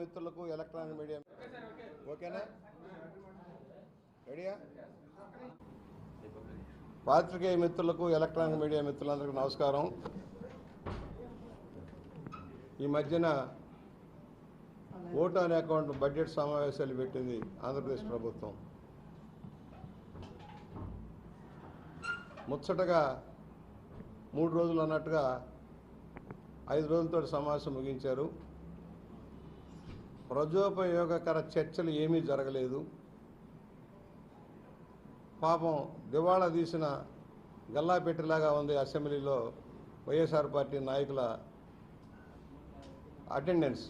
మిత్రులకు electronic media. ఓకేనా? రెడీయా? పాత్రికేయ మిత్రులకు ఎలక్ట్రానిక్ మీడియా మిత్రులందరికీ నమస్కారం. ఈ మధ్యన ఓటు అనే అకౌంట్ బడ్జెట్ సమావేశాలు పెట్టింది ఆంధ్రప్రదేశ్ ప్రభుత్వం. ముచ్చటగా మూడు రోజులు అన్నట్టుగా ఐదు రోజులతో సమావేశం ముగించారు. ప్రజోపయోగకర చర్చలు ఏమీ జరగలేదు. పాపం దివాళా తీసిన గల్లాపెట్టలాగా ఉంది అసెంబ్లీలో వైఎస్ఆర్ పార్టీ నాయకుల అటెండెన్స్.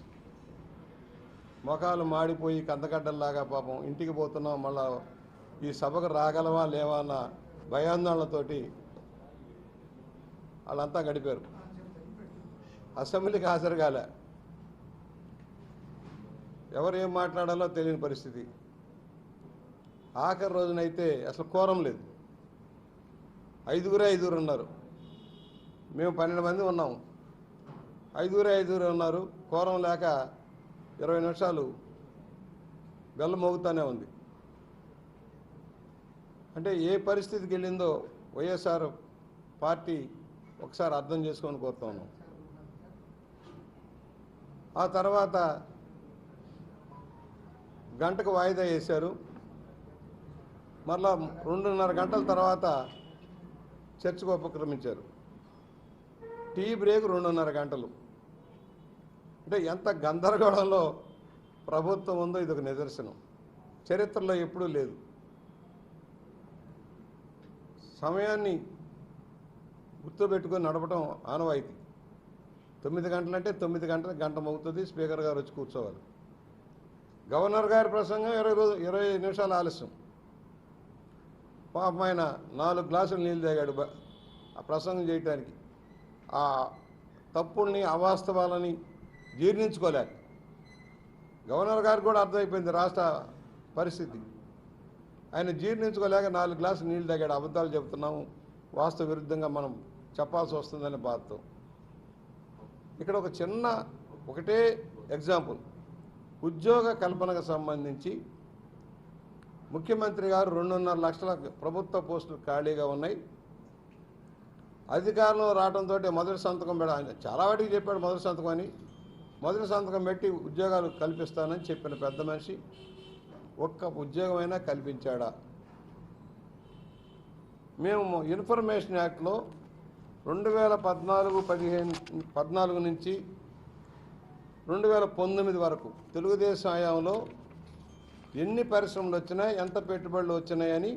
మొఖాలు మాడిపోయి కందగడ్డల్లాగా పాపం ఇంటికి పోతున్నాం మళ్ళా ఈ సభకు రాగలవా లేవా అన్న భయాందోళనతోటి వాళ్ళంతా గడిపారు. అసెంబ్లీకి హాజరు కాలే. ఎవరు ఏం మాట్లాడాలో తెలియని పరిస్థితి. ఆఖరి రోజునైతే అసలు కోరం లేదు. ఐదుగురే ఐదుగురు ఉన్నారు. మేము పన్నెండు మంది ఉన్నాం. ఐదుగురే ఐదుగురే ఉన్నారు. కోరం లేక ఇరవై నిమిషాలు బెల్ల మోగుతూనే ఉంది. అంటే ఏ పరిస్థితికి వెళ్ళిందో వైఎస్ఆర్ పార్టీ ఒకసారి అర్థం చేసుకొని కోరుతా ఉన్నాం. ఆ తర్వాత గంటకు వాయిదా వేశారు. మరలా రెండున్నర గంటల తర్వాత చర్చకు ఉపక్రమించారు. టీ బ్రేక్ రెండున్నర గంటలు. అంటే ఎంత గందరగోళంలో ప్రభుత్వం ఉందో ఇది ఒక నిదర్శనం. చరిత్రలో ఎప్పుడూ లేదు. సమయాన్ని గుర్తుపెట్టుకొని నడపడం ఆనవాయితీ. తొమ్మిది గంటలంటే తొమ్మిది గంటల గంట మోగుతుంది. స్పీకర్ గారు వచ్చి కూర్చోవాలి. గవర్నర్ గారి ప్రసంగం ఇరవై రోజు ఇరవై నిమిషాలు ఆలస్యం. పాపం ఆయన నాలుగు గ్లాసులు నీళ్ళు తాగాడు ఆ ప్రసంగం చేయటానికి. ఆ తప్పుల్ని అవాస్తవాలని జీర్ణించుకోలేక. గవర్నర్ గారికి కూడా అర్థమైపోయింది రాష్ట్ర పరిస్థితి. ఆయన జీర్ణించుకోలేక నాలుగు గ్లాసులు నీళ్ళు తాగాడు. అబద్ధాలు చెబుతున్నాము. వాస్తవ విరుద్ధంగా మనం చెప్పాల్సి వస్తుందని బాధతో. ఇక్కడ ఒక చిన్న ఒకటే ఎగ్జాంపుల్. ఉద్యోగ కల్పనకు సంబంధించి ముఖ్యమంత్రి గారు రెండున్నర లక్షల ప్రభుత్వ పోస్టులు ఖాళీగా ఉన్నాయి. అధికారంలో రావడంతో మొదటి సంతకం పెడ చాలా వాటికి చెప్పాడు మొదటి సంతకం అని. మొదటి సంతకం పెట్టి ఉద్యోగాలు కల్పిస్తానని చెప్పిన పెద్ద మనిషి ఒక్క ఉద్యోగమైనా కల్పించాడా? మేము ఇన్ఫర్మేషన్ యాక్ట్లో రెండు వేల పద్నాలుగు పదిహేను పద్నాలుగు నుంచి రెండు వేల పంతొమ్మిది వరకు తెలుగుదేశం హయాంలో ఎన్ని పరిశ్రమలు వచ్చినాయి ఎంత పెట్టుబడులు వచ్చినాయని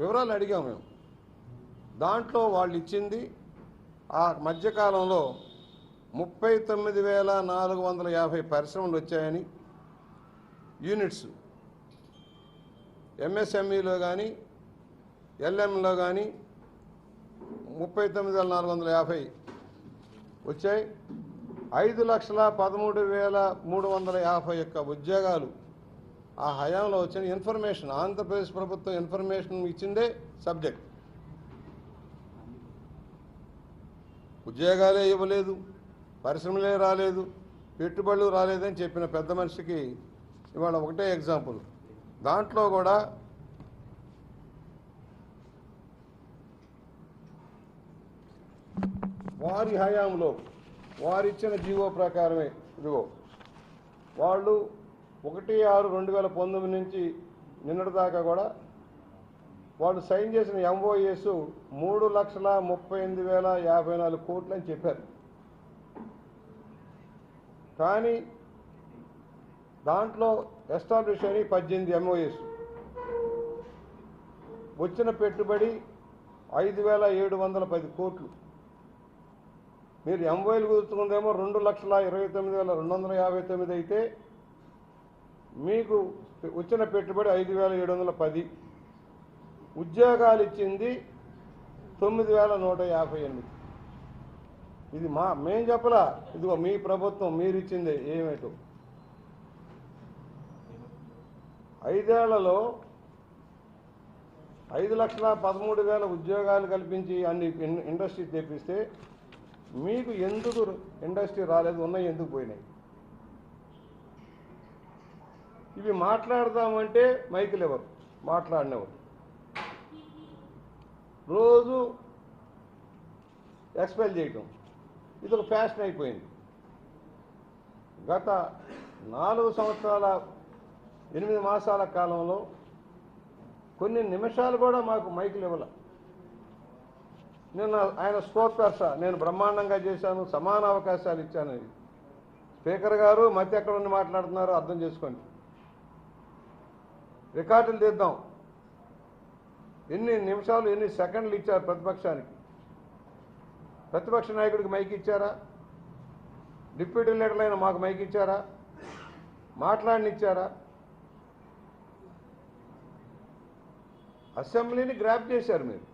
వివరాలు అడిగాం మేము. దాంట్లో వాళ్ళు ఇచ్చింది ఆ మధ్యకాలంలో ముప్పై తొమ్మిది వేల నాలుగు వందల యాభై పరిశ్రమలు వచ్చాయని యూనిట్స్. ఎంఎస్ఎంఈలో కానీ ఎల్ఎంలో కానీ ముప్పై తొమ్మిది వేల నాలుగు వందల యాభై వచ్చాయి. ఐదు లక్షల పదమూడు వేల మూడు వందల యాభై యొక్క ఉద్యోగాలు. ఆ హయాంలో వచ్చిన ఇన్ఫర్మేషన్ ఆంధ్రప్రదేశ్ ప్రభుత్వం ఇన్ఫర్మేషన్ ఇచ్చిందే సబ్జెక్ట్. ఉద్యోగాలే ఇవ్వలేదు పరిశ్రమలే రాలేదు పెట్టుబడులు రాలేదని చెప్పిన పెద్ద మనిషికి ఇవాళ ఒకటే ఎగ్జాంపుల్. దాంట్లో కూడా వారి హయాంలో వారిచ్చిన జీవో ప్రకారమే. ఇదిగో వాళ్ళు ఒకటి ఆరు రెండు వేల పంతొమ్మిది నుంచి నిన్నటి దాకా కూడా వాళ్ళు సైన్ చేసిన ఎంఓఎస్ మూడు లక్షల ముప్పై ఎనిమిది వేల యాభై నాలుగు కోట్లు అని చెప్పారు. కానీ దాంట్లో ఎస్టాబ్లిష్ అని పద్దెనిమిది ఎంఓఎస్. వచ్చిన పెట్టుబడి ఐదు వేల ఏడు వందల పది కోట్లు. మీరు ఎంఓఎలు కుదుర్చుకుందేమో రెండు లక్షల ఇరవై తొమ్మిది వేల రెండు వందల యాభై తొమ్మిది అయితే మీకు వచ్చిన పెట్టుబడి ఐదు వేల ఏడు వందల పది. ఉద్యోగాలు ఇచ్చింది తొమ్మిది వేల నూట యాభై ఎనిమిది. ఇది మా మేం చెప్పలా. ఇదిగో మీ ప్రభుత్వం మీరు ఇచ్చింది ఏమేటో. ఐదేళ్ళలో ఐదు లక్షల పదమూడు వేల ఉద్యోగాలు కల్పించి అన్ని ఇండస్ట్రీ తెప్పిస్తే మీకు ఎందుకు ఇండస్ట్రీ రాలేదు? ఉన్నాయి ఎందుకు పోయినాయి? ఇవి మాట్లాడదామంటే మైకులు ఎవరు? మాట్లాడినవారు. రోజు ఎక్స్పెల్ చేయటం. ఇది ఒక ఫ్యాషన్ అయిపోయింది. గత నాలుగు సంవత్సరాల ఎనిమిది మాసాల కాలంలో కొన్ని నిమిషాలు కూడా మాకు మైకులు ఇవ్వాల. నిన్న ఆయన స్పోర్ట్స్ నేను బ్రహ్మాండంగా చేశాను సమాన అవకాశాలు ఇచ్చాను స్పీకర్ గారు మధ్య ఎక్కడ ఉండి మాట్లాడుతున్నారో అర్థం చేసుకోండి. రికార్డులు తీద్దాం. ఎన్ని నిమిషాలు ఎన్ని సెకండ్లు ఇచ్చారు ప్రతిపక్షానికి? ప్రతిపక్ష నాయకుడికి మైక్ ఇచ్చారా? డిప్యూటీ లీడర్లైన మాకు మైక్ ఇచ్చారా? మాట్లాడినిచ్చారా? అసెంబ్లీని గ్రాప్ చేశారు మీరు.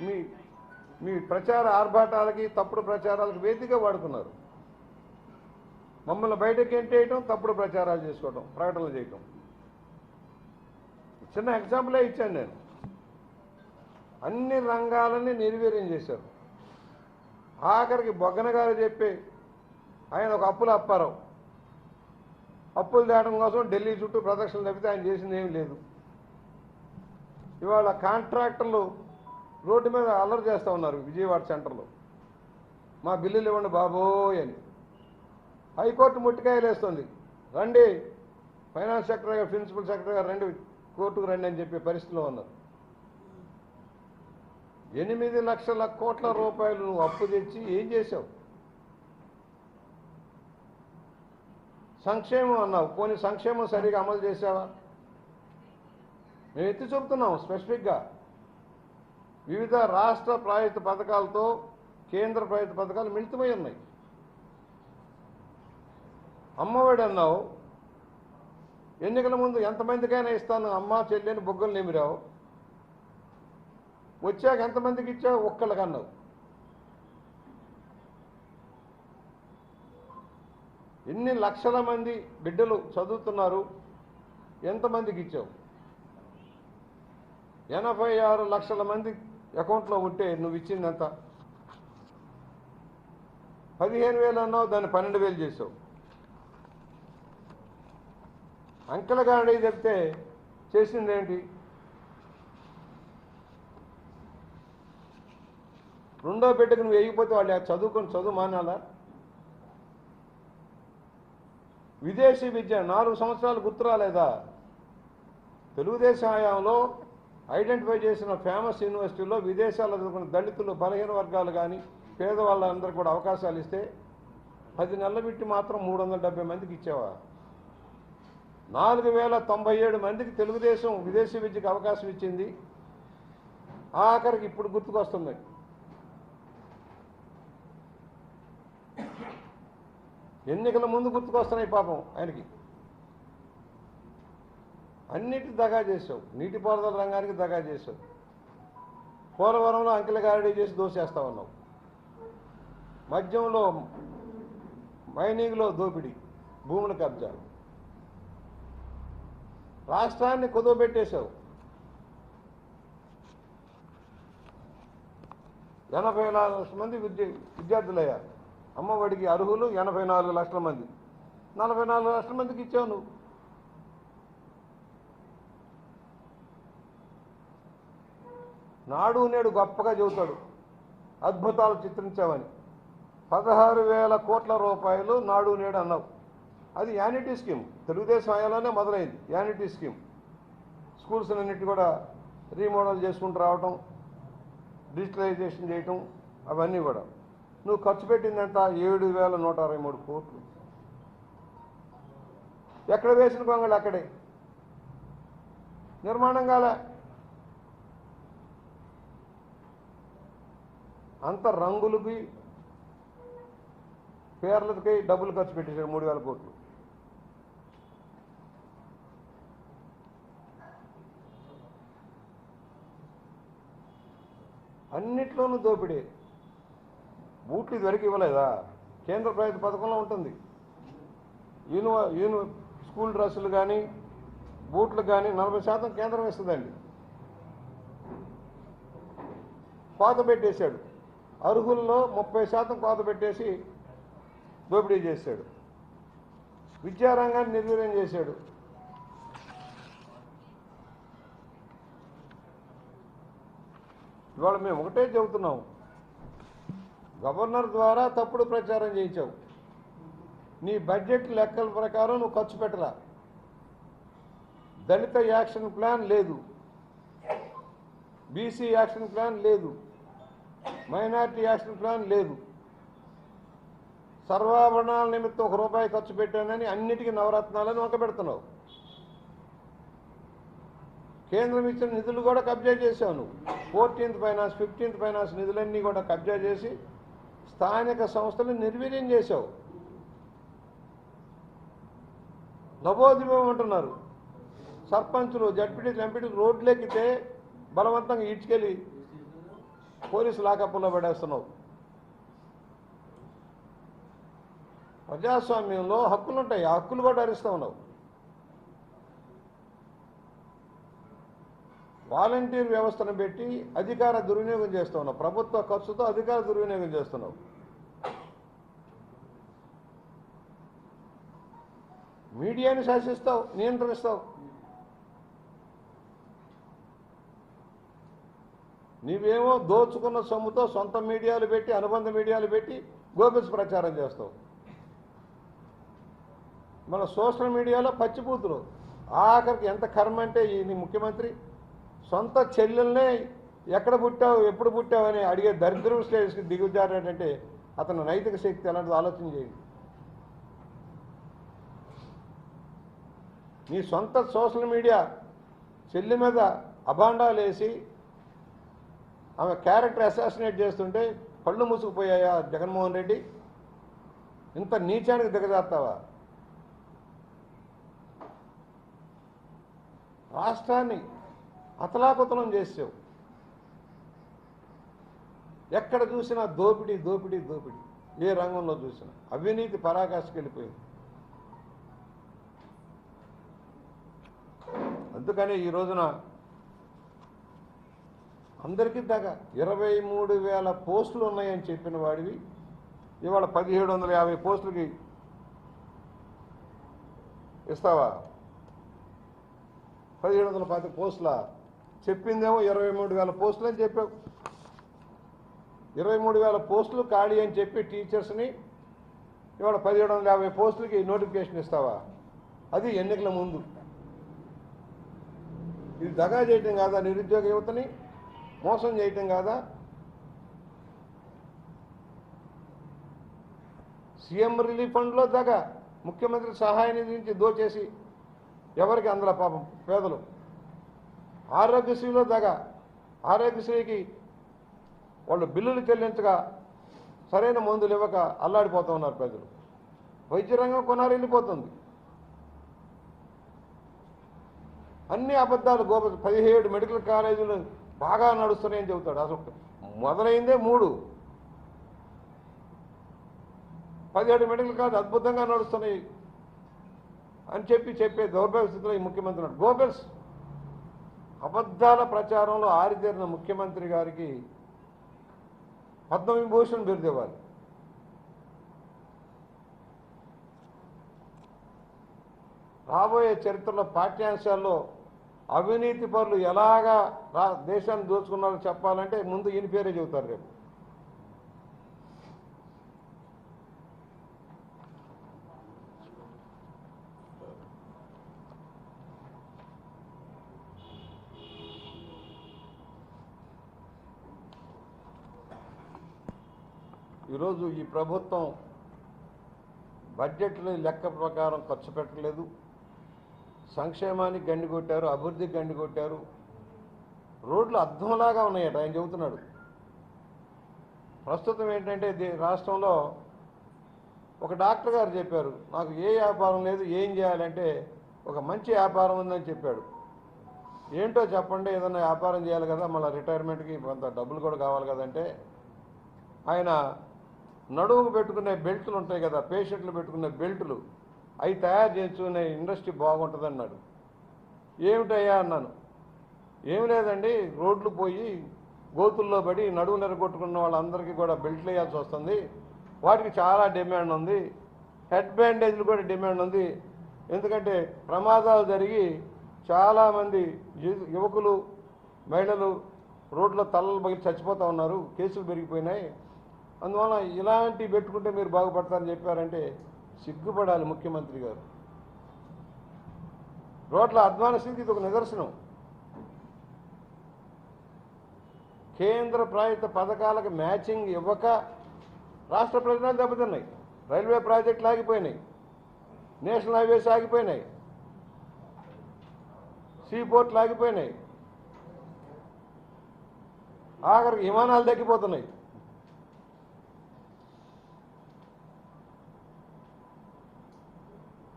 మీ మీ ప్రచార ఆర్భాటాలకి తప్పుడు ప్రచారాలకు వేదిక వాడుకున్నారు. మమ్మల్ని బయటకు ఎంటేయటం తప్పుడు ప్రచారాలు చేసుకోవటం ప్రకటనలు చేయటం. చిన్న ఎగ్జాంపులే ఇచ్చాను నేను. అన్ని రంగాలని నిర్వీర్యం చేశారు. ఆఖరికి బొగ్గన గారు చెప్పి ఆయన ఒక అప్పుల అప్పారావు. అప్పులు తేవడం కోసం ఢిల్లీ చుట్టూ ప్రదక్షిణలు తప్పితే ఆయన చేసింది ఏమీ లేదు. ఇవాళ కాంట్రాక్టర్లు రోడ్డు మీద అల్లరి చేస్తూ ఉన్నారు విజయవాడ సెంటర్లో. మా బిల్లులు ఇవ్వండి బాబోయ్ అని. హైకోర్టు ముట్టికాయలేస్తుంది రండి ఫైనాన్స్ సెక్రటరీ గారు ప్రిన్సిపల్ సెక్రటరీ గారు రండి కోర్టుకు రండి అని చెప్పే పరిస్థితిలో ఉన్నారు. ఎనిమిది లక్షల కోట్ల రూపాయలు నువ్వు అప్పు తెచ్చి ఏం చేసావు సంక్షేమం అన్నావు. పోనీ సంక్షేమం సరిగా అమలు చేసావా మేము ఎత్తి చూపుతున్నాం స్పెసిఫిక్గా. వివిధ రాష్ట్ర ప్రాయుత పథకాలతో కేంద్ర ప్రాయుత పథకాలు మిళితమై ఉన్నాయి. అమ్మఒడి అన్నావు. ఎన్నికల ముందు ఎంతమందికైనా ఇస్తాను అమ్మ చెల్లెని బొగ్గలు నిమిరావు. వచ్చాక ఎంతమందికి ఇచ్చావు? ఒక్కళ్ళకి అన్నావు. ఎన్ని లక్షల మంది బిడ్డలు చదువుతున్నారు? ఎంతమందికి ఇచ్చావు? ఎనభై ఆరు లక్షల మంది అకౌంట్లో ఉంటే నువ్వు ఇచ్చింది ఎంత పదిహేను వేలు అన్నావు దాన్ని పన్నెండు వేలు చేసావు. అంకెల గాడి చెప్తే చేసింది ఏంటి? రెండో బిడ్డకు నువ్వు వేయకపోతే వాళ్ళు చదువుకొని చదువు మానాలా? విదేశీ విద్య నాలుగు సంవత్సరాలు గుర్తురాలేదా? తెలుగుదేశం హయాంలో ఐడెంటిఫై చేసిన ఫేమస్ యూనివర్సిటీలో విదేశాల్లో చదువుకున్న దళితులు బలహీన వర్గాలు కానీ పేదవాళ్ళందరూ కూడా అవకాశాలు ఇస్తే పది నెలల బిట్టి మాత్రం మూడు వందల డెబ్బై మందికి ఇచ్చావా నాలుగు వేల తొంభై ఏడు మందికి తెలుగుదేశం విదేశీ విద్యకు అవకాశం ఇచ్చింది. ఆఖరికి ఇప్పుడు గుర్తుకొస్తుంది. ఎన్నికల ముందు గుర్తుకొస్తున్నాయి పాపం ఆయనకి. అన్నిటి దగా చేసావు. నీటిపారుదల రంగానికి దగా చేసావు. పోలవరంలో అంకెల గారడీ చేసి దోసేస్తా ఉన్నావు. మద్యంలో మైనింగ్లో దోపిడీ భూముల కబ్జా. రాష్ట్రాన్ని కుదవబెట్టేశావు. ఎనభై నాలుగు లక్షల మంది విద్య విద్యార్థులయ్యారు అమ్మఒడికి అర్హులు ఎనభై నాలుగు లక్షల మంది. నలభై నాలుగు లక్షల మందికి ఇచ్చావు నువ్వు. నాడు నేడు గొప్పగా చెబుతాడు అద్భుతాలు చిత్రించావని. పదహారు వేల కోట్ల రూపాయలు నాడు నేడు అన్నావు. అది యానిటీ స్కీమ్. తెలుగుదేశం హయాంలోనే మొదలైంది. యానిటీ స్కీమ్. స్కూల్స్ అన్నిటి కూడా రీమోడల్ చేసుకుంటూ రావటం డిజిటలైజేషన్ చేయటం అవన్నీ కూడా. నువ్వు ఖర్చు పెట్టిందంట ఏడు వేల నూట అరవై మూడు కోట్లు. ఎక్కడ వేసిన కొంగలు అక్కడే? నిర్మాణం కాలే. అంత రంగులకి పేర్లకి డబ్బులు ఖర్చు పెట్టేశాడు మూడు వేల కోట్లు. అన్నిట్లోనూ దోపిడీ. బూట్లు ఇదివరకు ఇవ్వలేదా? కేంద్ర ప్రభుత్వ పథకంలో ఉంటుంది. యూని యూని స్కూల్ డ్రెస్సులు కానీ బూట్లు కానీ నలభై శాతం కేంద్రం ఇస్తుందండి. పాత పెట్టేశాడు అర్హుల్లో ముప్పై శాతం కోత పెట్టేసి దోపిడీ చేశాడు. విద్యారంగాన్ని నిర్వీర్యం చేశాడు. ఇవాళ మేము ఒకటే చెబుతున్నాం. గవర్నర్ ద్వారా తప్పుడు ప్రచారం చేయించావు. నీ బడ్జెట్ లెక్కల ప్రకారం నువ్వు ఖర్చు పెట్టరా? దళిత యాక్షన్ ప్లాన్ లేదు. బీసీ యాక్షన్ ప్లాన్ లేదు. మైనార్టీ యాక్షన్ ప్లాన్ లేదు. సర్వాభరణాల నిమిత్తం ఒక రూపాయి ఖర్చు పెట్టానని అన్నిటికీ నవరత్నాలను ఒక పెడుతున్నావు. కేంద్రం ఇచ్చిన నిధులు కూడా కబ్జా చేసావు నువ్వు ఫోర్టీన్త్ ఫైనాన్స్ ఫిఫ్టీన్త్ ఫైనాన్స్ నిధులన్నీ కూడా కబ్జా చేసి స్థానిక సంస్థలు నిర్వీర్యం చేశావు. లబోదిబం అంటున్నారు. సర్పంచులు జడ్పీటీలు ఎంపీటీలు రోడ్లెక్కితే బలవంతంగా ఈడ్చుకెళ్ళి పోలీసు లాకప్లో పడేస్తున్నావు. ప్రజాస్వామ్యంలో హక్కులు ఉంటాయి ఆ హక్కులు కూడా హరిస్తూ ఉన్నావు. వాలంటీర్ వ్యవస్థను పెట్టి అధికార దుర్వినియోగం చేస్తూ ఉన్నావు. ప్రభుత్వ ఖర్చుతో అధికార దుర్వినియోగం చేస్తున్నావు. మీడియాని శాసిస్తావు నియంత్రిస్తావు. నీవేమో దోచుకున్న సొమ్ముతో సొంత మీడియాలు పెట్టి అనుబంధ మీడియాలు పెట్టి గోపిస్ ప్రచారం చేస్తావు. మన సోషల్ మీడియాలో పచ్చిపూతులు ఆఖరికి ఎంత కర్మ అంటే ఈ ముఖ్యమంత్రి. సొంత చెల్లెల్నే ఎక్కడ పుట్టావు ఎప్పుడు పుట్టావు అని అడిగే దరిద్రం స్టేజ్కి దిగుజారంటే అతను నైతిక శక్తి అలాంటిది ఆలోచన చేయండి. నీ సొంత సోషల్ మీడియా చెల్లి మీద అభాండాలు వేసి ఆమె క్యారెక్టర్ అసాసినేట్ చేస్తుంటే కళ్ళు మూసుకుపోయాయా జగన్మోహన్ రెడ్డి? ఇంత నీచానికి దిగజాస్తావా రాష్ట్రాన్ని అతలాకుతలం చేసావు. ఎక్కడ చూసినా దోపిడీ దోపిడీ దోపిడీ. ఏ రంగంలో చూసినా. అవినీతి పరాకాశకి వెళ్ళిపోయింది. అందుకనే ఈ రోజున అందరికీ దగ్గ ఇరవై మూడు వేల పోస్టులు ఉన్నాయని చెప్పిన వాడివి. ఇవాళ పదిహేడు వందల యాభై పోస్టులకి ఇస్తావా? పదిహేడు వందల పాతి పోస్టుల? చెప్పిందేమో ఇరవై మూడు వేల పోస్టులు అని చెప్పావు. ఇరవై మూడు వేల పోస్టులు ఖాళీ అని చెప్పి టీచర్స్ని ఇవాళ పదిహేడు వందల యాభై పోస్టులకి నోటిఫికేషన్ ఇస్తావా? అది ఎన్నికల ముందు. ఇది దగా చేయటం కాదా నిరుద్యోగ యువతని? మోసం చేయటం కాదా? సీఎం రిలీఫ్ ఫండ్లో దగా ముఖ్యమంత్రి సహాయ నిధి నుంచి దోచేసి ఎవరికి అందులో పాపం? పేదలు. ఆరోగ్యశ్రీలో దాకా ఆరోగ్యశ్రీకి వాళ్ళు బిల్లులు చెల్లించగా సరైన మందులు ఇవ్వక అల్లాడిపోతూ ఉన్నారు ప్రజలు వైద్య రంగం కొనారు వెళ్ళిపోతుంది. అన్ని అబద్ధాలు గోప పదిహేడు మెడికల్ కాలేజీలు బాగా నడుస్తున్నాయని చెబుతాడు. అసలు మొదలైందే మూడు. పదిహేడు మెడికల్ కాలేజ్ అద్భుతంగా నడుస్తున్నాయి అని చెప్పి చెప్పే దౌర్భాగ్య స్థితిలో ఈ ముఖ్యమంత్రి ఉన్నాడు. గోబెల్స్ అబద్ధాల ప్రచారంలో ఆరితేరిన ముఖ్యమంత్రి గారికి పద్మవిభూషణ్ బిరుదివ్వాలి. రాబోయే చరిత్రలో పాఠ్యాంశాల్లో అవినీతి పనులు ఎలాగా రా దేశాన్ని దోచుకున్నారో చెప్పాలంటే ముందు ఈయన పేరే చెబుతారు రేపు. ఈరోజు ఈ ప్రభుత్వం బడ్జెట్లో లెక్క ప్రకారం ఖర్చు పెట్టలేదు. సంక్షేమానికి గండి కొట్టారు అభివృద్ధికి గండి కొట్టారు. రోడ్లు అర్థంలాగా ఉన్నాయట ఆయన చెబుతున్నాడు. ప్రస్తుతం ఏంటంటే దే- రాష్ట్రంలో ఒక డాక్టర్ గారు చెప్పారు నాకు ఏ వ్యాపారం లేదు ఏం చేయాలంటే ఒక మంచి వ్యాపారం ఉందని చెప్పాడు. ఏంటో చెప్పండి ఏదైనా వ్యాపారం చేయాలి కదా మళ్ళీ రిటైర్మెంట్కి కొంత డబ్బులు కూడా కావాలి కదంటే ఆయన నడువుకు పెట్టుకునే బెల్టులు ఉంటాయి కదా పేషెంట్లు పెట్టుకునే బెల్టులు. అవి తయారు చేసుకునే ఇండస్ట్రీ బాగుంటుంది అన్నాడు ఏమిటయ్యా అన్నాను. ఏం లేదండి రోడ్లు పోయి గోతుల్లో పడి నడువు నెరగొట్టుకున్న వాళ్ళందరికీ కూడా బెల్ట్లు వేయాల్సి వస్తుంది. వాటికి చాలా డిమాండ్ ఉంది. హెడ్ బ్యాండేజ్లు కూడా డిమాండ్ ఉంది. ఎందుకంటే ప్రమాదాలు జరిగి చాలామంది యువకులు మహిళలు రోడ్ల తలలు పగిలి చచ్చిపోతూ ఉన్నారు. కేసులు పెరిగిపోయినాయి. అందువల్ల ఇలాంటివి పెట్టుకుంటే మీరు బాగుపడతారని చెప్పారంటే సిగ్గుపడాలి ముఖ్యమంత్రి గారు. రోడ్ల అధ్వాన స్థితి ఇది ఒక నిదర్శనం. కేంద్ర ప్రాయుత పథకాలకు మ్యాచింగ్ ఇవ్వక రాష్ట్ర ప్రయోజనాలు దెబ్బతిన్నాయి. రైల్వే ప్రాజెక్టులు ఆగిపోయినాయి. నేషనల్ హైవేస్ ఆగిపోయినాయి. సీ పోర్ట్లు ఆగిపోయినాయి. ఆఖరికి విమానాలు తగ్గిపోతున్నాయి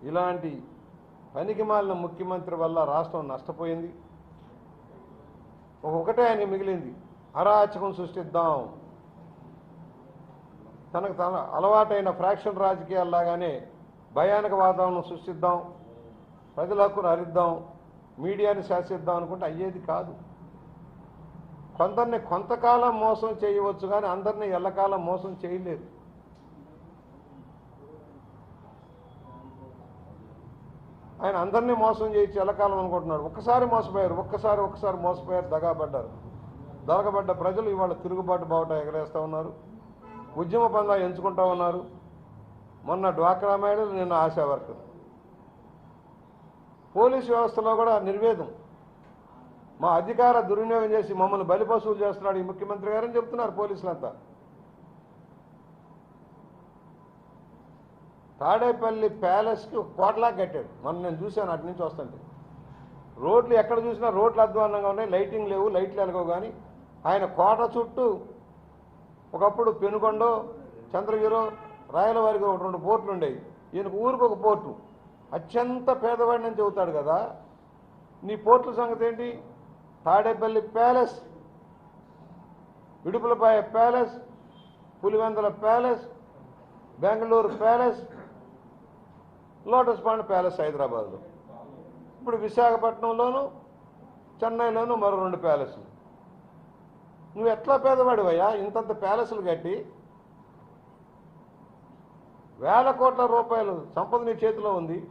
ఇలాంటి పనికి మాలిన ముఖ్యమంత్రి వల్ల రాష్ట్రం నష్టపోయింది. ఒకటే ఆయన మిగిలింది. అరాచకం సృష్టిద్దాం. తనకు తన అలవాటైన ఫ్రాక్షన్ రాజకీయాల్లాగానే భయానక వాతావరణం సృష్టిద్దాం. ప్రజల హక్కును హరిద్దాం. మీడియాని శాసిద్దాం అనుకుంటే అయ్యేది కాదు. కొందరిని కొంతకాలం మోసం చేయవచ్చు కానీ అందరినీ ఎల్లకాలం మోసం చేయలేదు ఆయన అందరినీ మోసం చేయించి ఎలకాలం అనుకుంటున్నాడు ఒక్కసారి మోసపోయారు ఒక్కసారి ఒక్కసారి మోసపోయారు దగాబడ్డారు. దొరకబడ్డ ప్రజలు ఇవాళ తిరుగుబాటు బావుట ఎగరేస్తూ ఉన్నారు. ఉద్యమ పందా ఎంచుకుంటా ఉన్నారు. మొన్న డ్వాక్రా మహిళలు నిన్న ఆశా వర్కర్. పోలీసు వ్యవస్థలో కూడా నిర్వేదం. మా అధికార దుర్వినియోగం చేసి మమ్మల్ని బలిపశువులు చేస్తున్నాడు ఈ ముఖ్యమంత్రి గారని చెప్తున్నారు పోలీసులంతా. తాడేపల్లి ప్యాలెస్కి కోటలా కట్టాడు. మొన్న నేను చూశాను అటు నుంచి వస్తుంటే. రోడ్లు ఎక్కడ చూసినా రోడ్లు అధ్వానంగా ఉన్నాయి లైటింగ్ లేవు లైట్లు వెలగవు కానీ ఆయన కోట చుట్టూ ఒకప్పుడు పెనుకొండ చంద్రగిరో రాయలవారికి ఒక రెండు పోర్ట్లు ఉండేవి. ఈయనకు ఊరికి ఒక పోర్టు. అత్యంత పేదవాడిని అని చెబుతాడు కదా. నీ పోర్టుల సంగతి ఏంటి? Tadepalli palace విడుపులపాయ palace Pulivendula palace Bengaluru palace lotus pond palace హైదరాబాద్లో. ఇప్పుడు విశాఖపట్నంలోను చెన్నైలోను మరో రెండు ప్యాలెస్లు. నువ్వు ఎట్లా పేదవాడివయ్యా? ఇంతంత ప్యాలెస్లు కట్టి వేల కోట్ల రూపాయలు సంపద నీ చేతిలో ఉంది.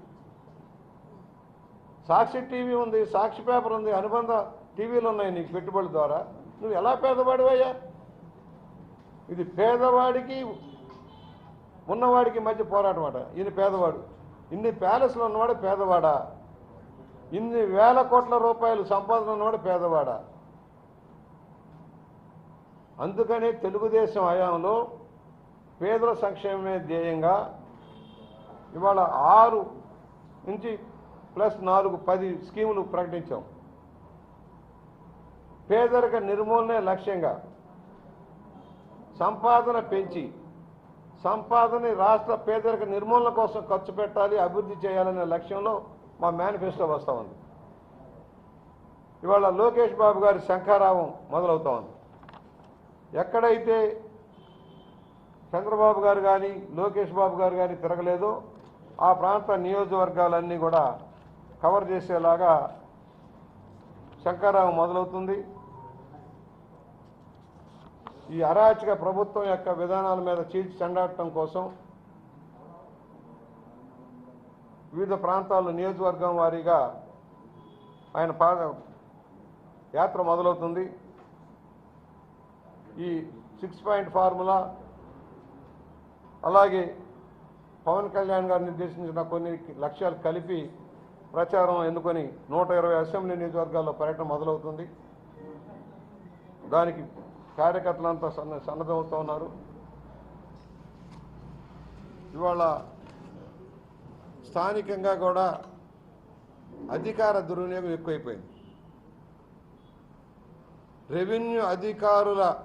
సాక్షి టీవీ ఉంది సాక్షి పేపర్ ఉంది అనుబంధ టీవీలు ఉన్నాయి నీకు పెట్టుబడుల ద్వారా. నువ్వు ఎలా పేదవాడివయ్యా? ఇది పేదవాడికి ఉన్నవాడికి మధ్య పోరాటం అట. ఈయన పేదవాడు. ఇన్ని ప్యాలెస్లో ఉన్నవాడు పేదవాడా? ఇన్ని వేల కోట్ల రూపాయలు సంపాదన ఉన్నవాడు పేదవాడా? అందుకనే తెలుగుదేశం హయాంలో పేదల సంక్షేమమే ధ్యేయంగా ఇవాళ ఆరు నుంచి ప్లస్ నాలుగు పది స్కీములు ప్రకటించాం. పేదరిక నిర్మూలనే లక్ష్యంగా సంపాదన పెంచి సంపాదన రాష్ట్ర పేదరిక నిర్మూలన కోసం ఖర్చు పెట్టాలి అభివృద్ధి చేయాలనే లక్ష్యంలో మా మేనిఫెస్టో వస్తూ ఉంది. ఇవాళ లోకేష్ బాబు గారి శంఖారావం మొదలవుతూ ఉంది. ఎక్కడైతే చంద్రబాబు గారు కానీ లోకేష్ బాబు గారు కానీ తిరగలేదో ఆ ప్రాంత నియోజకవర్గాలన్నీ కూడా కవర్ చేసేలాగా శంకరావం మొదలవుతుంది. ఈ అరాచక ప్రభుత్వం యొక్క విధానాల మీద చీల్చి చెండాడటం కోసం వివిధ ప్రాంతాల్లో నియోజకవర్గం వారీగా ఆయన పాద యాత్ర మొదలవుతుంది. ఈ సిక్స్ పాయింట్ ఫార్ములా అలాగే పవన్ కళ్యాణ్ గారు నిర్దేశించిన కొన్ని లక్ష్యాలు కలిపి ప్రచారం ఎన్నుకొని నూట ఇరవై అసెంబ్లీ నియోజకవర్గాల్లో పర్యటన మొదలవుతుంది. దానికి కార్యకర్తలంతా సన్న సన్నద్ధమవుతూ ఉన్నారు. ఇవాళ స్థానికంగా కూడా అధికార దుర్వినియోగం ఎక్కువైపోయింది. రెవెన్యూ అధికారుల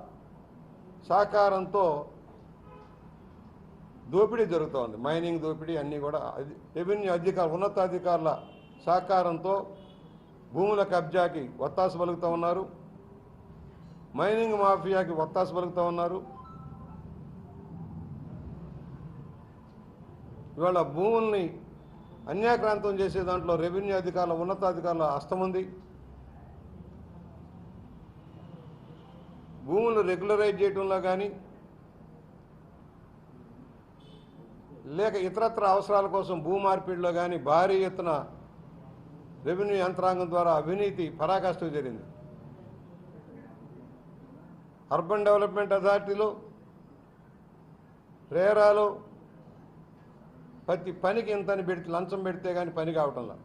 సహకారంతో దోపిడీ జరుగుతోంది మైనింగ్ దోపిడీ అన్నీ కూడా అది- రెవెన్యూ అధికారులు ఉన్నతాధికారుల సహకారంతో భూముల కబ్జాకి ఒత్తాసు పలుకుతూ ఉన్నారు. మైనింగ్ మాఫియాకి వత్తాసు పలుకుతూ ఉన్నారు. ఇవాళ భూముల్ని అన్యాక్రాంతం చేసే దాంట్లో రెవెన్యూ అధికారుల ఉన్నతాధికారుల హస్తముంది భూములు రెగ్యులరైజ్ చేయడంలో కానీ లేక ఇతరత్ర అవసరాల కోసం భూమార్పిడిలో కానీ భారీ ఎత్తున రెవెన్యూ యంత్రాంగం ద్వారా అవినీతి పరాకాష్ఠకు జరిగింది. అర్బన్ డెవలప్మెంట్ అథారిటీలో రేరాలో ప్రతి పనికి ఇంతని పెడితే లంచం పెడితే కానీ పని కావటంలా.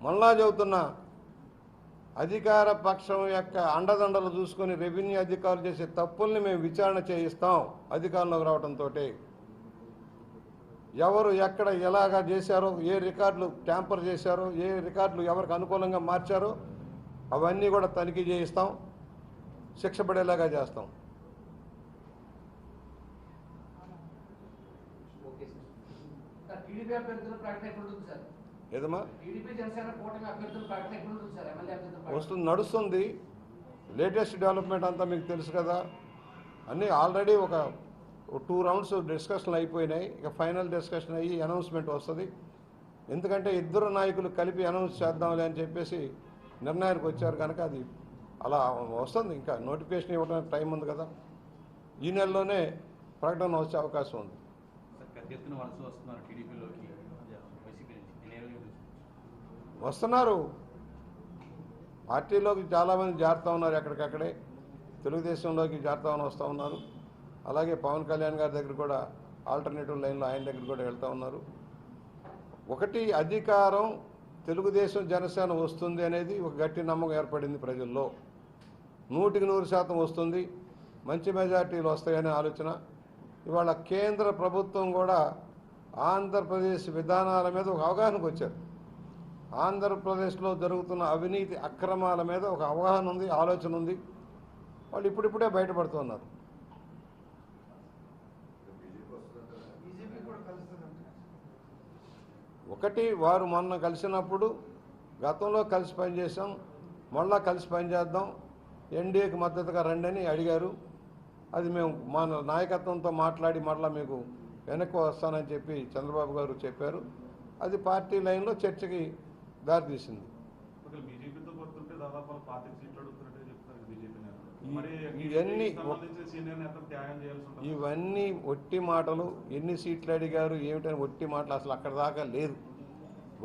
మళ్ళా చెబుతున్నా అధికార పక్షం యొక్క అండదండలు చూసుకొని రెవెన్యూ అధికారులు చేసే తప్పుల్ని మేము విచారణ చేయిస్తాం అధికారంలోకి రావడంతో ఎవరు ఎక్కడ ఎలాగా చేశారో ఏ రికార్డులు ట్యాంపర్ చేశారో ఏ రికార్డులు ఎవరికి అనుకూలంగా మార్చారో అవన్నీ కూడా తనిఖీ చేయిస్తాం. శిక్ష పడేలాగా చేస్తాం. ఏదమ్మా? వస్తుంది నడుస్తుంది. లేటెస్ట్ డెవలప్మెంట్ అంతా మీకు తెలుసు కదా. అన్నీ ఆల్రెడీ ఒక టూ రౌండ్స్ డిస్కషన్లు అయిపోయినాయి. ఇక ఫైనల్ డిస్కషన్ అయ్యి అనౌన్స్మెంట్ వస్తుంది. ఎందుకంటే ఇద్దరు నాయకులు కలిపి అనౌన్స్ చేద్దాంలే అని చెప్పేసి నిర్ణయానికి వచ్చారు కనుక అది అలా వస్తుంది. ఇంకా నోటిఫికేషన్ ఇవ్వడానికి టైం ఉంది కదా. ఈ నెలలోనే ప్రకటన వచ్చే అవకాశం ఉంది? వస్తున్నారు పార్టీలోకి చాలామంది జారుతూ ఉన్నారు ఎక్కడికక్కడే. తెలుగుదేశంలోకి జారుతామని వస్తూ ఉన్నారు. అలాగే పవన్ కళ్యాణ్ గారి దగ్గర కూడా ఆల్టర్నేటివ్ లైన్లో ఆయన దగ్గర కూడా వెళ్తూ ఉన్నారు. ఒకటి అధికారం తెలుగుదేశం జనసేన వస్తుంది అనేది ఒక గట్టి నమ్మకం ఏర్పడింది ప్రజల్లో. నూటికి నూరు శాతం వస్తుంది. మంచి మెజార్టీలు వస్తాయనే ఆలోచన. ఇవాళ కేంద్ర ప్రభుత్వం కూడా ఆంధ్రప్రదేశ్ విధానాల మీద ఒక అవగాహనకు వచ్చారు. ఆంధ్రప్రదేశ్లో జరుగుతున్న అవినీతి అక్రమాల మీద ఒక అవగాహన ఉంది ఆలోచన ఉంది. వాళ్ళు ఇప్పుడిప్పుడే బయటపడుతున్నారు ఒకటి వారు మొన్న కలిసినప్పుడు గతంలో కలిసి పనిచేసాం మళ్ళా కలిసి పనిచేద్దాం ఎన్డీఏకి మద్దతుగా రండి అని అడిగారు. అది మేము మన నాయకత్వంతో మాట్లాడి మళ్ళా మీకు వెనక్కి వస్తానని చెప్పి చంద్రబాబు గారు చెప్పారు. అది పార్టీ లైన్లో చర్చకి దారితీసింది. ఇవన్నీ ఇవన్నీ ఒట్టి మాటలు ఎన్ని సీట్లు అడిగారు ఏమిటని ఒట్టి మాటలు అసలు అక్కడ దాకా లేదు.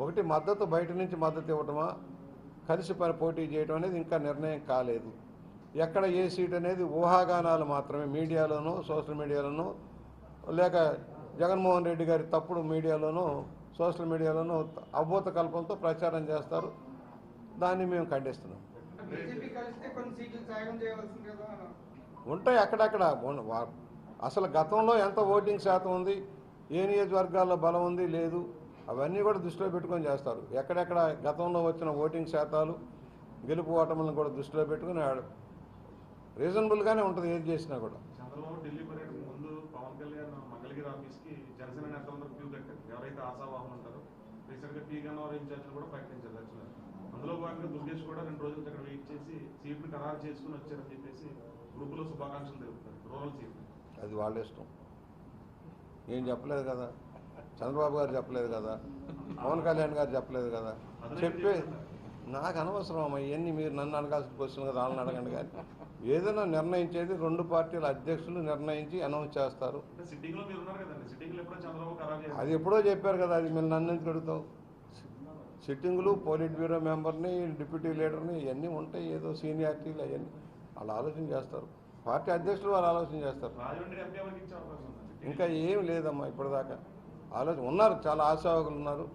ఒకటి మద్దతు బయట నుంచి మద్దతు ఇవ్వటమా? కలిసి పని పోటీ చేయడం అనేది ఇంకా నిర్ణయం కాలేదు. ఎక్కడ ఏ సీట్ అనేది ఊహాగానాలు మాత్రమే మీడియాలోనూ సోషల్ మీడియాలోనూ లేక జగన్మోహన్ రెడ్డి గారి తప్పుడు మీడియాలోనూ సోషల్ మీడియాలోనూ అభూత కల్పంతో ప్రచారం చేస్తారు. దాన్ని మేము ఖండిస్తున్నాం. ఉంటాయి అక్కడక్కడ. అసలు గతంలో ఎంత ఓటింగ్ శాతం ఉంది ఏ నియోజకవర్గాల్లో బలం ఉంది లేదు అవన్నీ కూడా దృష్టిలో పెట్టుకొని చేస్తారు. ఎక్కడెక్కడ గతంలో వచ్చిన ఓటింగ్ శాతాలు గెలుపు ఓటములను కూడా దృష్టిలో పెట్టుకుని ఆడ- రీజనబుల్గానే ఉంటుంది ఏది చేసినా కూడా. చంద్రబాబు ఢిల్లీ పర్యటన ముందు పవన్ కళ్యాణ్ మంగళగిరి ఆఫీస్కి జనసేన నేతలందరూ క్యూ కట్టారు ఎవరైతే ఆశావాహులు ఉంటారో రీసెంట్గా పీ గన్నవరం ఇన్ఛార్జ్ కూడా ప్రకటించారు యాక్చువల్గా అందులో భాగంగా దుర్గేష్ కూడా రెండు రోజులు అక్కడ వెయిట్ చేసి సీట్లు ఖరారు చేసుకుని వచ్చారని చెప్పేసి గ్రూప్లో శుభాకాంక్షలు తెలుపుతారు. రూరల్ సీట్ అది వాళ్ళ ఇష్టం. నేను చెప్పలేదు కదా? చంద్రబాబు గారు చెప్పలేదు కదా? పవన్ కళ్యాణ్ గారు చెప్పలేదు కదా? చెప్పే నాకు అనవసరం అమ్మా ఇవన్నీ మీరు నన్ను అడగాల్సిన క్వశ్చన్ కదా వాళ్ళని అడగండి కానీ. ఏదైనా నిర్ణయించేది రెండు పార్టీల అధ్యక్షులు నిర్ణయించి అనౌన్స్ చేస్తారు. అది ఎప్పుడో చెప్పారు కదా అది మీరు నన్ను ఎందుకు అడుగుతావు? సిట్టింగులు పోలిట్ బ్యూరో మెంబర్ని డిప్యూటీ లీడర్ని ఇవన్నీ ఉంటాయి. ఏదో సీనియారిటీలు అవన్నీ. వాళ్ళు ఆలోచన చేస్తారు. పార్టీ అధ్యక్షులు వాళ్ళు ఆలోచన చేస్తారు. ఇంకా ఏం లేదమ్మా ఇప్పటిదాకా. ఆలోచన ఉన్నారు. చాలా ఆశావకులు ఉన్నారు.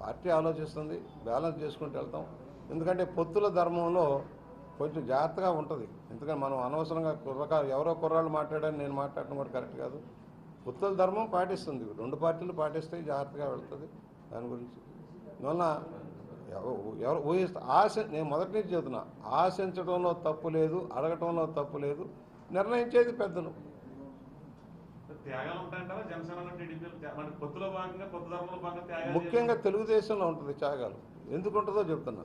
పార్టీ ఆలోచిస్తుంది. బ్యాలెన్స్ చేసుకుంటూ వెళ్తాం. ఎందుకంటే పొత్తుల ధర్మంలో కొంచెం జాగ్రత్తగా ఉంటుంది. ఎందుకంటే మనం అనవసరంగా కుర్రకా ఎవరో కుర్రాళ్ళు మాట్లాడని నేను మాట్లాడటం కూడా కరెక్ట్ కాదు. పొత్తుల ధర్మం పాటిస్తుంది. రెండు పార్టీలు పాటిస్తాయి జాగ్రత్తగా వెళ్తుంది. దాని గురించి అందువలన ఎవ- ఎవరు ఊహిస్తా ఆశ నేను మొదటి నుంచి చెబుతున్నా ఆశించడంలో తప్పు లేదు అడగటంలో తప్పు లేదు నిర్ణయించేది పెద్దలు. త్యాగాలు ముఖ్యంగా తెలుగుదేశంలో ఉంటుంది త్యాగాలు. ఎందుకు ఉంటుందో చెప్తున్నా.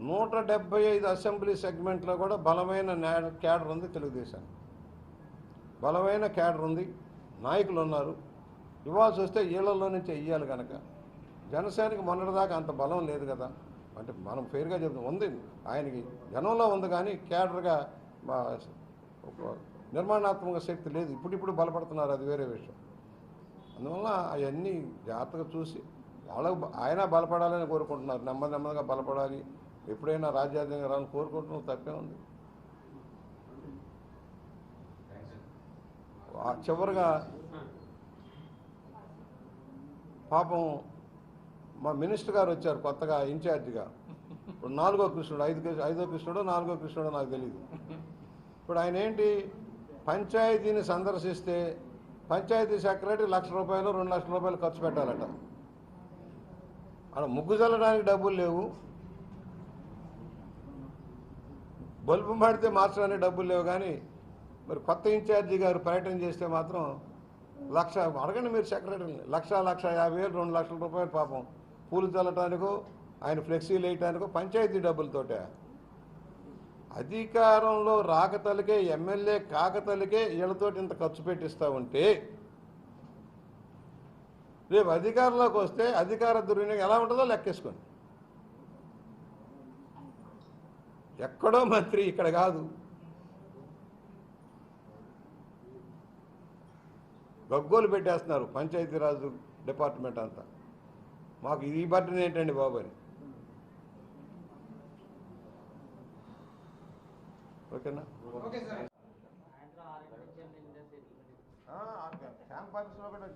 నూట డెబ్బై ఐదు అసెంబ్లీ సెగ్మెంట్లో కూడా బలమైన క్యాడర్ ఉంది తెలుగుదేశానికి. బలమైన క్యాడర్ ఉంది. నాయకులు ఉన్నారు. ఇవ్వాల్సి వస్తే ఈళ్ళలో నుంచి ఇయ్యాలి కనుక జనసేనకి మొన్నటిదాకా అంత బలం లేదు కదా. అంటే మనం ఫెయిర్గా చెప్తాం ఉంది. ఆయనకి జనంలో ఉంది కానీ క్యాడర్గా ఒక నిర్మాణాత్మక శక్తి లేదు. ఇప్పుడిప్పుడు బలపడుతున్నారు అది వేరే విషయం. అందువల్ల అవన్నీ జాగ్రత్తగా చూసి వాళ్ళకు ఆయన బలపడాలని కోరుకుంటున్నారు. నెమ్మది నెమ్మదిగా బలపడాలి. ఎప్పుడైనా రాజ్యాధికారం రావాలని కోరుకుంటున్నాం తప్పే ఉంది. చివరిగా పాపం మా మినిస్టర్ గారు వచ్చారు కొత్తగా ఇన్ఛార్జిగా. ఇప్పుడు నాలుగో కృష్ణుడు ఐదు ఐదో కృష్ణుడో నాలుగో కృష్ణుడో నాకు తెలియదు ఇప్పుడు ఆయన ఏంటి? పంచాయతీని సందర్శిస్తే పంచాయతీ సెక్రటరీ లక్ష రూపాయలు రెండు లక్షల రూపాయలు ఖర్చు పెట్టాలట. అక్కడ ముగ్గు చల్లడానికి డబ్బులు లేవు. బల్బు మాడితే మార్చడానికి డబ్బులు లేవు కానీ మరి కొత్త ఇన్ఛార్జి గారు పర్యటన చేస్తే మాత్రం లక్ష అడగండి మీరు సెక్రటరీని లక్ష లక్ష యాభై వేలు రెండు లక్షల రూపాయలు పాపం. పూలు చల్లటానికో ఆయన ఫ్లెక్సీలు వేయటానికో పంచాయతీ డబ్బులతోటే. అధికారంలో రాకతలకే ఎమ్మెల్యే కాకతలకే వీళ్ళతోటి ఇంత ఖర్చు పెట్టిస్తూ ఉంటే రేపు అధికారంలోకి వస్తే అధికార దుర్వినియోగం ఎలా ఉంటుందో లెక్కేసుకోండి. ఎక్కడో మంత్రి ఇక్కడ కాదు. గగ్గోలు పెట్టేస్తున్నారు పంచాయతీరాజు డిపార్ట్మెంట్ అంతా. మాకు ఇది బట్టన్ ఏంటండి బాబు అని. ఓకేనా? క్యాంప్ ఆఫీస్లో కూడా